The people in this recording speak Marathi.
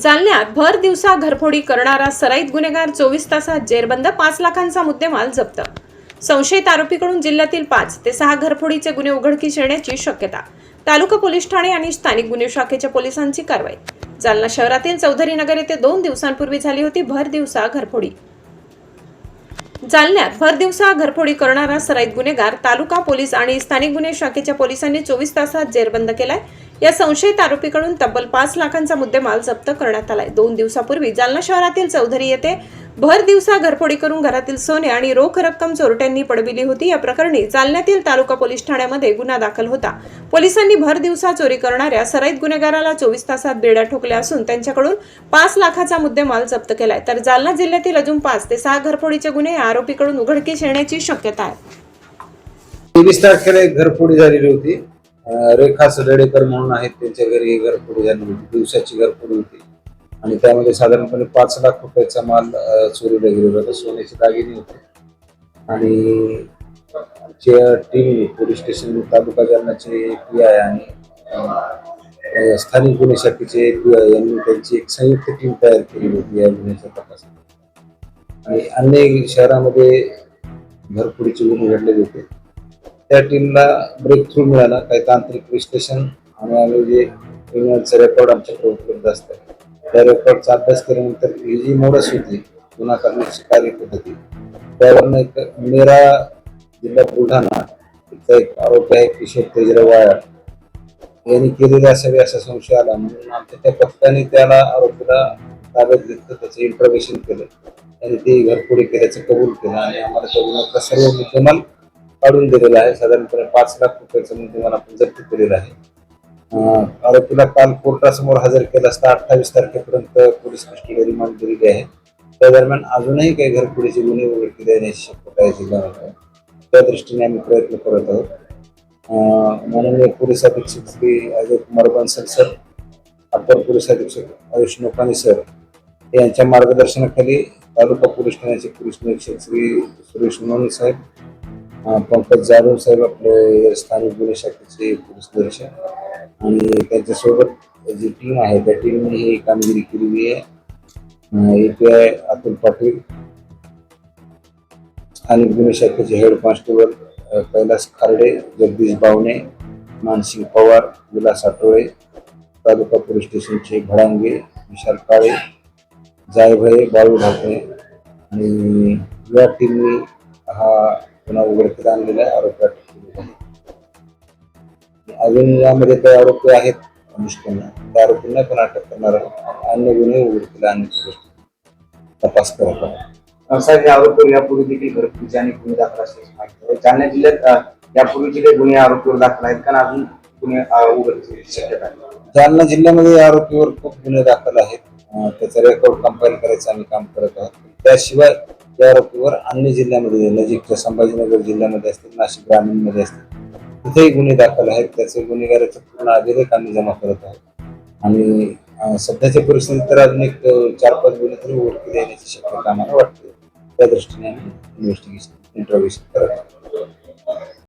जालन्यात भर दिवसा घरफोडी करणारा सराईत गुन्हेगार चोवीस तासात जेरबंद पाच लाखांचा मुद्देमाल जप्त. संशयित आरोपीकडून जिल्ह्यातील पाच ते सहा घरफोडीचे गुन्हे उघडकीस येण्याची शक्यता. तालुका पोलीस ठाणे आणि स्थानिक गुन्हे शाखेच्या पोलिसांची कारवाई. जालना शहरातील चौधरी नगर येथे दोन दिवसांपूर्वी झाली होती भर दिवसा घरफोडी. जालन्यात भर दिवसा घरफोडी करणारा सराईत गुन्हेगार तालुका पोलीस आणि स्थानिक गुन्हे शाखेच्या पोलिसांनी चोवीस तासात जेरबंद केलाय. या संशयित आरोपीकडून तब्बल पाच लाखांचा मुद्देमाल जप्त करण्यात आलाय. दोन दिवसापूर्वी जालना शहरातील चौधरी येथे भर दिवसा घरफोडी करून घरातील सोने आणि रोख रक्कम चोरट्यांनी पडविली होती. या प्रकरणी जालन्यातील तालुका पोलीस ठाण्यामध्ये गुन्हा दाखल होता. पोलिसांनी भर दिवसा चोरी करणाऱ्या सराईत गुन्हेगाराला चोवीस तासात बेड्या ठोकल्या असून त्यांच्याकडून पाच लाखाचा मुद्देमाल जप्त केलाय. तर जालना जिल्ह्यातील अजून पाच ते सहा घरफोडीचे गुन्हे आरोपीकडून उघडकीस येण्याची शक्यता आहे. तेवीस तारखेला एक घरफोडी झालेली होती. रेखा सदडेकर म्हणून आहेत त्यांच्या घरी एक घरफोडी झाली होती दिवसाची घरफोडी होती. आणि त्यामध्ये साधारणपणे पाच लाख रुपयाचा माल चोरीला गेलेला होता सोन्याचे दागिने होते. आणि आमच्या टीम पोलीस स्टेशन तालुका जालनाचे पी आय आणि स्थानिक गुन्हे शाखेचे पी आय यांनी त्यांची एक संयुक्त टीम तयार केली होती या गुन्ह्याच्या तपासात. आणि अन्य शहरामध्ये घरफोडीचे गुन्हे घडलेले होते. त्या टीमला ब्रेक थ्रू मिळाला. काही तांत्रिक विश्लेषण आणि आम्ही जे इंग्लंडचे रेकॉर्ड आमच्याकडे उपलब्ध असतात त्या रेकॉर्डचा अभ्यास केल्यानंतर ही जी मोडस होती. गुन्हा करण्याची कार्यपद्धती. त्यावरनं एक मेरा जिल्हा बुलढाणा तिथं एक आरोपी आहे किशोर तेजराव यांनी केलेला असावे असा संशय आला म्हणून आमच्या त्या पथकाने त्याला आरोपीला ताब्यात घेतलं त्याचं इंटरव्हेशन केलं. आणि ते घरफोडी केल्याचं कबूल केलं आणि आम्हाला त्या गुन्ह्यातला सर्व मुद्देमाल काढून दिलेला आहे. साधारणपणे पाच लाख रुपयाचा मुद्देमाल आपण जप्त केलेला आहे. आरोपीला काल कोर्टासमोर हजर केला असता अठ्ठावीस तारखेपर्यंत पोलीस कस्टडी रिमांड दिलेली आहे. त्या दरम्यान अजूनही काही घरफोडीचे गुन्हे उघडकीला येण्याची शक्यता आहे जिल्ह्यामध्ये त्या दृष्टीने आम्ही प्रयत्न करत आहोत. माननीय पोलीस अधीक्षक Shri Ajay Kumar Bansal sir upper police अधीक्षक आयुष नोकानी सर यांच्या मार्गदर्शनाखाली तालुका पोलीस ठाण्याचे पोलीस निरीक्षक श्री सुरेश मोनी साहेब पंकज जाधव साहेब आपले स्थानिक गुन्हे शाखेचे पोलीस निरीक्षक. आणि त्यांच्यासोबत जी टीम आहे त्या टीमने ही कामगिरी केलेली आहे. A P I Atul Patil. स्थानिक गुन्हे शाखेचे head constable Kailas Kharde Jagdish Bawane Mansing Pawar Vilas Athole taluka police स्टेशनचे भडांगे विशाल काळे जायभये बाळू ढाके. आणि या टीमने हा गुन्हा उघडकीला आणलेला आरोपी अजून यामध्ये काही आरोपी आहेत अनुष्ठाना त्या आरोपींना पण अटक करणार आहोत अन्य गुन्हे उघडकीला आणण्याची गोष्टी तपास करत आहोत साहेब या आरोपीवर यापूर्वी देखील घरकुलचे आणि गुन्हे दाखल असल्याची माहिती आहे. जालना जिल्ह्यात यापूर्वीचे काही गुन्हे आरोपीवर दाखल आहेत कारण अजून गुन्हे उघडकीची शक्यता जालना जिल्ह्यामध्ये आरोपीवर खूप गुन्हे दाखल आहेत. त्याचा रेकॉर्ड कंपाईल करायचं आम्ही काम करत आहोत. त्याशिवाय त्यावर आरोपीवर अन्य जिल्ह्यामध्ये नजीकच्या संभाजीनगर जिल्ह्यामध्ये असतील नाशिक ग्रामीणमध्ये असतील तिथेही गुन्हे दाखल आहेत. त्याचे गुन्हेगाराचे पूर्ण अभिलेख आम्ही जमा करत आहोत. आणि सध्याच्या परिस्थितीत तर अजून एक चार पाच गुन्हे तरी उघडकीला येण्याची शक्यता आम्हाला वाटते. त्या दृष्टीने आम्ही इन्व्हेस्टिगेशन इंट्रोगेशन करत आहोत.